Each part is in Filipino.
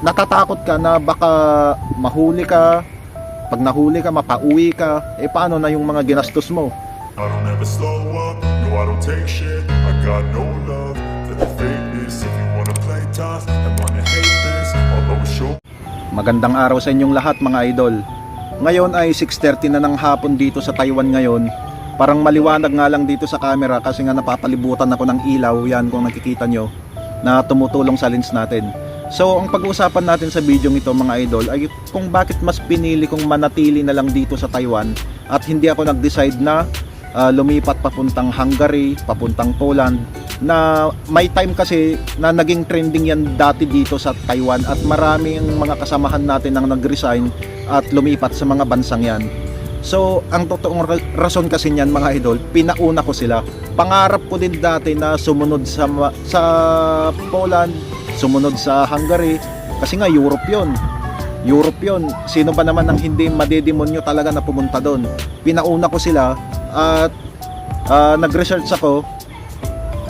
natatakot ka na baka mahuli ka, pag nahuli ka, mapauwi ka, eh paano na yung mga ginastos mo? I don't ever slow up, no I don't take shit I got no love for the fakeness If you wanna play tough and wanna hate this I'll always show Magandang araw sa inyong lahat mga idol. Ngayon ay 6.30 na ng hapon dito sa Taiwan ngayon. Parang maliwanag nga lang dito sa camera kasi nga napapalibutan ako ng ilaw, yan kung nakikita nyo, na tumutulong sa lens natin. So ang pag-uusapan natin sa video ito mga idol ay kung bakit mas pinili kong manatili na lang dito sa Taiwan at hindi ako nag-decide na ah, lumipat papuntang Hungary, papuntang Poland na may time kasi na naging trending yan dati dito sa Taiwan at marami ang mga kasamahan natin ang nag-resign at lumipat sa mga bansang yan. So, ang totoong ra- rason kasi niyan mga idol, pinauna ko sila. Pangarap ko din dati na sumunod sa sa Poland, sumunod sa Hungary kasi nga Europe 'yon. Europe 'yon. Sino ba naman ang hindi madedemonyo talaga na pumunta doon? Pinauna ko sila at ah, nag-research ako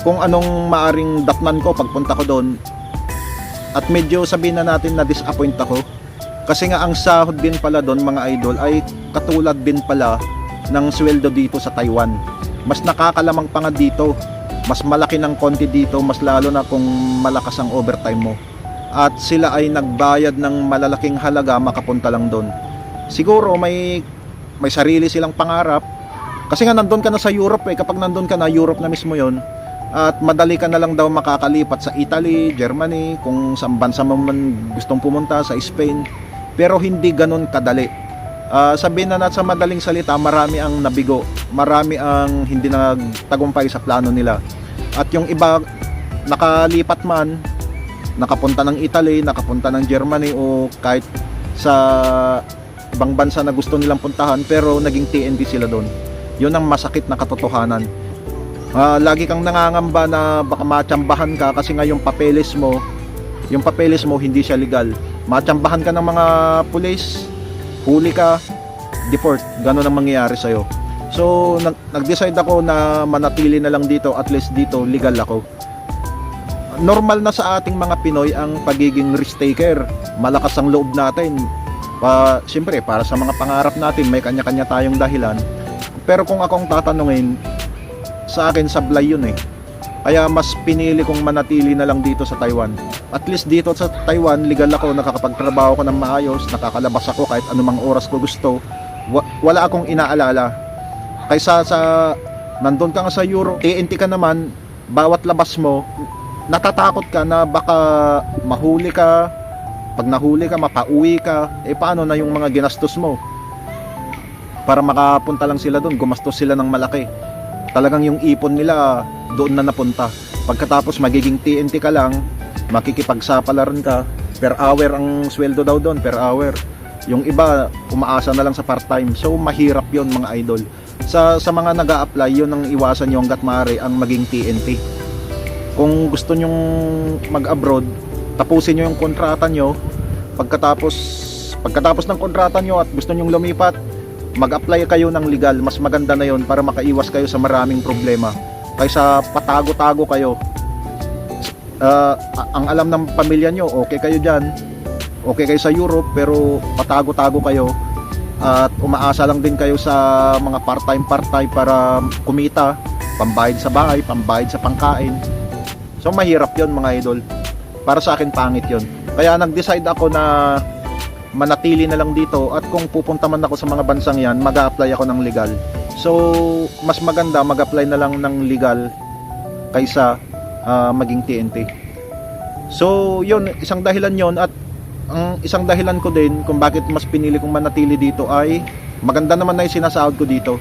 kung anong maaring datnan ko pagpunta ko doon. At medyo sabihin na natin na disappoint ako. Kasi nga ang sahod din pala doon mga idol ay katulad din pala ng sweldo dito sa Taiwan. Mas nakakalamang pa nga dito. Mas malaki ng konti dito, mas lalo na kung malakas ang overtime mo. At sila ay nagbayad ng malalaking halaga makapunta lang doon. Siguro may may sarili silang pangarap. Kasi nga nandun ka na sa Europe eh. Kapag nandun ka na, Europe na mismo yon at madali ka na lang daw makakalipat sa Italy, Germany, kung saan bansa mo man gustong pumunta, sa Spain. Pero hindi ganun kadali. Ah, sabihin na natin sa madaling salita, marami ang nabigo. Marami ang hindi nagtagumpay sa plano nila. At yung iba, nakalipat man, nakapunta ng Italy, nakapunta ng Germany o kahit sa ibang bansa na gusto nilang puntahan pero naging TNT sila doon. Yun ang masakit na katotohanan. Ah, lagi kang nangangamba na baka matsambahan ka kasi nga yung papeles mo, yung papeles mo hindi siya legal. Matsambahan ka ng mga pulis, huli ka, deport, ganun ang mangyayari sa'yo. So, nag- nag-decide ako na manatili na lang dito, at least dito, legal ako. Normal na sa ating mga Pinoy ang pagiging risk taker. Malakas ang loob natin. Pa, siyempre, para sa mga pangarap natin, may kanya-kanya tayong dahilan. Pero kung akong tatanungin, sa akin sablay yun eh. Kaya mas pinili kong manatili na lang dito sa Taiwan. At least dito sa Taiwan, legal ako, nakakapagtrabaho ko ng maayos, nakakalabas ako kahit anumang oras ko gusto. Wa- wala akong inaalala. Kaysa sa nandun ka nga sa Euro, TNT ka naman, bawat labas mo, natatakot ka na baka mahuli ka, pag nahuli ka, mapauwi ka, eh paano na yung mga ginastos mo? Para makapunta lang sila doon, gumastos sila ng malaki talagang yung ipon nila doon na napunta. Pagkatapos magiging TNT ka lang, makikipagsapalaran ka, per hour ang sweldo daw doon, per hour. Yung iba, umaasa na lang sa part-time. So, mahirap yon mga idol. Sa, sa mga nag apply yun ang iwasan nyo hanggat maaari ang maging TNT. Kung gusto nyong mag-abroad, tapusin nyo yung kontrata nyo. Pagkatapos, pagkatapos ng kontrata nyo at gusto nyong lumipat, mag-apply kayo ng legal, mas maganda na yon para makaiwas kayo sa maraming problema. Kaysa patago-tago kayo. Ah, ang alam ng pamilya nyo, okay kayo dyan, okay kayo sa Europe, pero patago-tago kayo at umaasa lang din kayo sa mga part-time part-time para kumita, pambayad sa bahay, pambayad sa pangkain. So mahirap yon mga idol. Para sa akin pangit yon. Kaya nag-decide ako na manatili na lang dito at kung pupunta man ako sa mga bansang yan, mag-apply ako ng legal. So, mas maganda mag-apply na lang ng legal kaysa ah, maging TNT. So, yun, isang dahilan yon at ang isang dahilan ko din kung bakit mas pinili kong manatili dito ay maganda naman na yung sinasahod ko dito.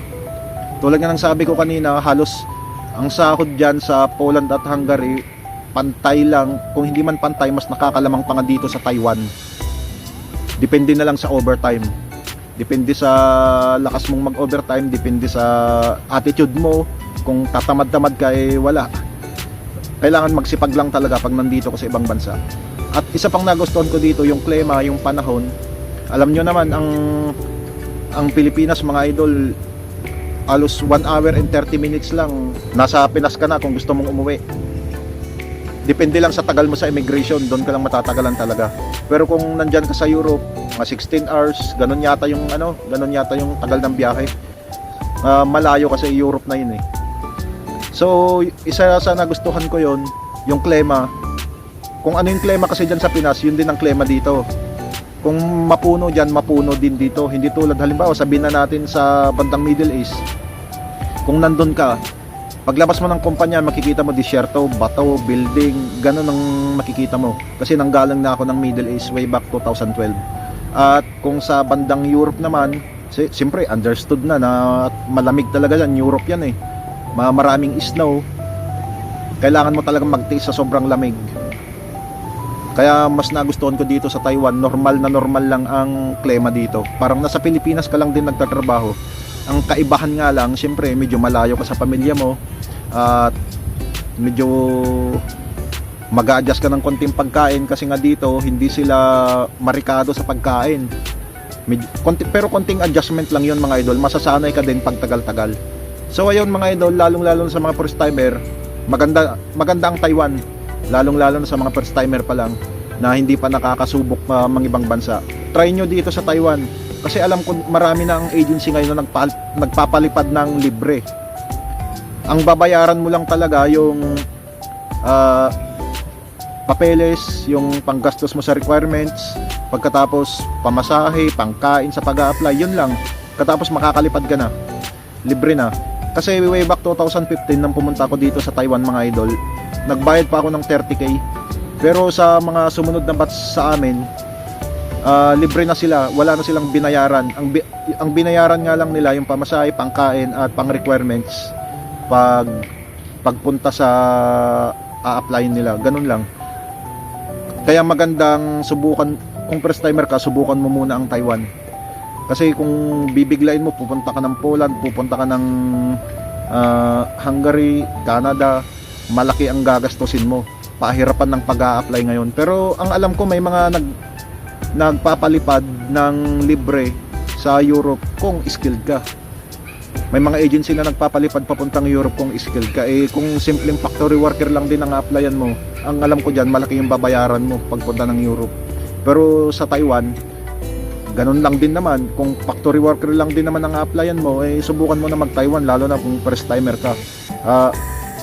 Tulad nga ng sabi ko kanina, halos ang sahod dyan sa Poland at Hungary, pantay lang. Kung hindi man pantay, mas nakakalamang pa nga dito sa Taiwan. Depende na lang sa overtime. Depende sa lakas mong mag-overtime, depende sa attitude mo. Kung tatamad-tamad ka, eh wala. Kailangan magsipag lang talaga pag nandito ka sa ibang bansa. At isa pang nagustuhan ko dito, yung klima, yung panahon. Alam nyo naman, ang ang Pilipinas, mga idol, halos 1 hour and 30 minutes lang. Nasa Pinas ka na kung gusto mong umuwi. Depende lang sa tagal mo sa immigration, doon ka lang matatagalan talaga. Pero kung nandyan ka sa Europe, mga 16 hours, ganun yata yung ano, ganun yata yung tagal ng biyahe. Ah, malayo kasi Europe na yun eh. So, isa sa nagustuhan ko yon yung klema. Kung ano yung klema kasi dyan sa Pinas, yun din ang klema dito. Kung mapuno dyan, mapuno din dito. Hindi tulad halimbawa, sabihin na natin sa bandang Middle East, kung nandun ka, paglabas mo ng kumpanya, makikita mo disyerto, bato, building, ganun ang makikita mo. Kasi nanggalang na ako ng Middle East way back 2012. At kung sa bandang Europe naman, si- siyempre understood na na malamig talaga yan, Europe yan eh. Ma- Maraming snow. Kailangan mo talagang magtiis sa sobrang lamig. Kaya mas nagustuhan ko dito sa Taiwan, normal na normal lang ang klima dito. Parang nasa Pilipinas ka lang din nagtatrabaho. Ang kaibahan nga lang, siyempre medyo malayo ka sa pamilya mo at medyo mag-adjust ka ng konting pagkain kasi nga dito hindi sila marikado sa pagkain. Med- konti, pero konting adjustment lang yun mga idol, masasanay ka din pag tagal-tagal. So ayun mga idol, lalong-lalo sa mga first timer, maganda maganda ang Taiwan. Lalong-lalo na sa mga first timer pa lang na hindi pa nakakasubok uh, mga ibang bansa. Try nyo dito sa Taiwan kasi alam ko marami na ang agency ngayon na nagpa- nagpapalipad ng libre. Ang babayaran mo lang talaga yung ah, papeles, yung panggastos mo sa requirements, pagkatapos pamasahe, pangkain sa pag apply yun lang. Katapos makakalipad ka na. Libre na. Kasi way back 2015 nang pumunta ako dito sa Taiwan mga idol, nagbayad pa ako ng 30k. Pero sa mga sumunod na batch sa amin, ah, libre na sila, wala na silang binayaran. Ang bi- ang binayaran nga lang nila yung pamasahe, pangkain at pang requirements pag pagpunta sa a-apply nila. Ganun lang. Kaya magandang subukan kung first timer ka, subukan mo muna ang Taiwan. Kasi kung bibiglain mo, pupunta ka ng Poland, pupunta ka ng ah, Hungary, Canada, malaki ang gagastusin mo. Pahirapan ng pag-a-apply ngayon. Pero ang alam ko may mga nag nagpapalipad ng libre sa Europe kung skilled ka. May mga agency na nagpapalipad papuntang Europe kung skilled ka. Eh kung simpleng factory worker lang din ang applyan mo, ang alam ko diyan malaki yung babayaran mo pagpunta ng Europe. Pero sa Taiwan, ganun lang din naman. Kung factory worker lang din naman ang applyan mo, eh subukan mo na mag-Taiwan lalo na kung first timer ka. Ah,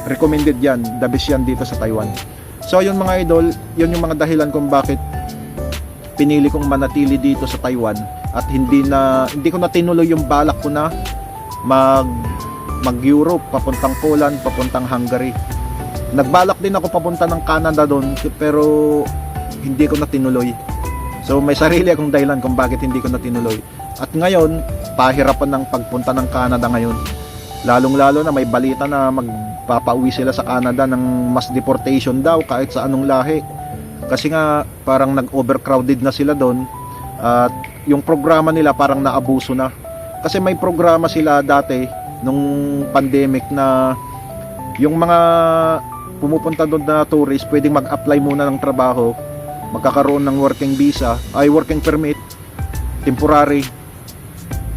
recommended yan, the best yan dito sa Taiwan. So yun mga idol, yun yung mga dahilan kung bakit pinili kong manatili dito sa Taiwan at hindi na hindi ko na tinuloy yung balak ko na mag mag Europe, papuntang Poland, papuntang Hungary. Nagbalak din ako papunta ng Canada doon pero hindi ko na tinuloy. So may sarili akong dahilan kung bakit hindi ko na tinuloy. At ngayon, pahirapan ng pagpunta ng Canada ngayon. Lalong-lalo na may balita na magpapauwi sila sa Canada ng mass deportation daw kahit sa anong lahi. Kasi nga parang nag-overcrowded na sila doon at yung programa nila parang naabuso na. Kasi may programa sila dati nung pandemic na yung mga pumupunta doon na tourist pwedeng mag-apply muna ng trabaho magkakaroon ng working visa ay working permit temporary.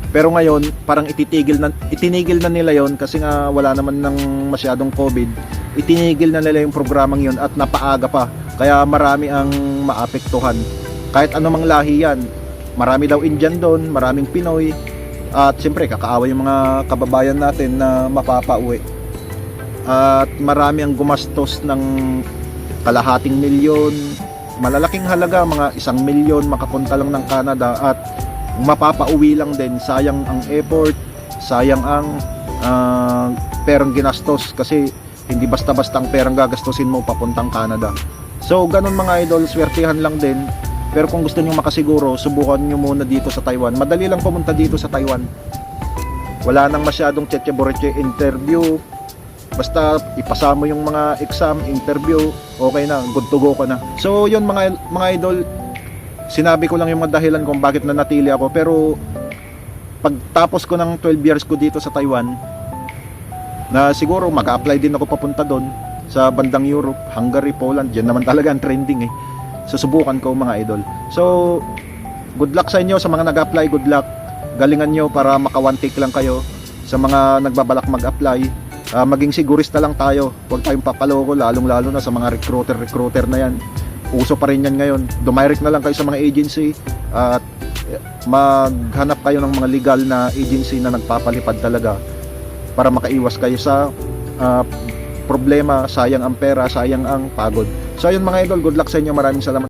Pero ngayon parang ititigil na itinigil na nila yon kasi nga wala naman ng masyadong covid. Itinigil na nila yung programang yon at napaaga pa kaya marami ang maapektuhan. Kahit anumang lahi yan marami daw Indian doon maraming Pinoy. At siyempre kakaawa yung mga kababayan natin na mapapauwi. At marami ang gumastos ng kalahating milyon. Malalaking halaga mga isang milyon makapunta lang ng Canada. At mapapauwi lang din. Sayang ang effort sayang ang ah, perang ginastos. Kasi hindi basta-basta ang perang gagastusin mo papuntang Canada so ganun mga idol swertihan lang din. Pero kung gusto niyo makasiguro subukan niyo muna dito sa Taiwan. Madali lang pumunta dito sa Taiwan. Wala nang masyadong cheche interview. Basta ipasa mo yung mga exam, interview, okay na, good to go ka na. So, yun mga mga idol, sinabi ko lang yung mga dahilan kung bakit nanatili ako. Pero pagtapos ko ng 12 years ko dito sa Taiwan na siguro mag-apply din ako papunta doon sa bandang Europe, Hungary, Poland, diyan naman talaga ang trending eh. Susubukan ko mga idol. So, good luck sa inyo sa mga nag-apply, good luck. Galingan nyo para maka one take lang kayo sa mga nagbabalak mag-apply ah, maging sigurista lang tayo. Huwag tayong papaloko, lalong-lalo na sa mga recruiter-recruiter na yan. Uso pa rin yan ngayon. Dumirect na lang kayo sa mga agency at maghanap kayo ng mga legal na agency na nagpapalipad talaga para makaiwas kayo sa ah, problema, sayang ang pera, sayang ang pagod. So ayun mga idol, good luck sa inyo. Maraming salamat.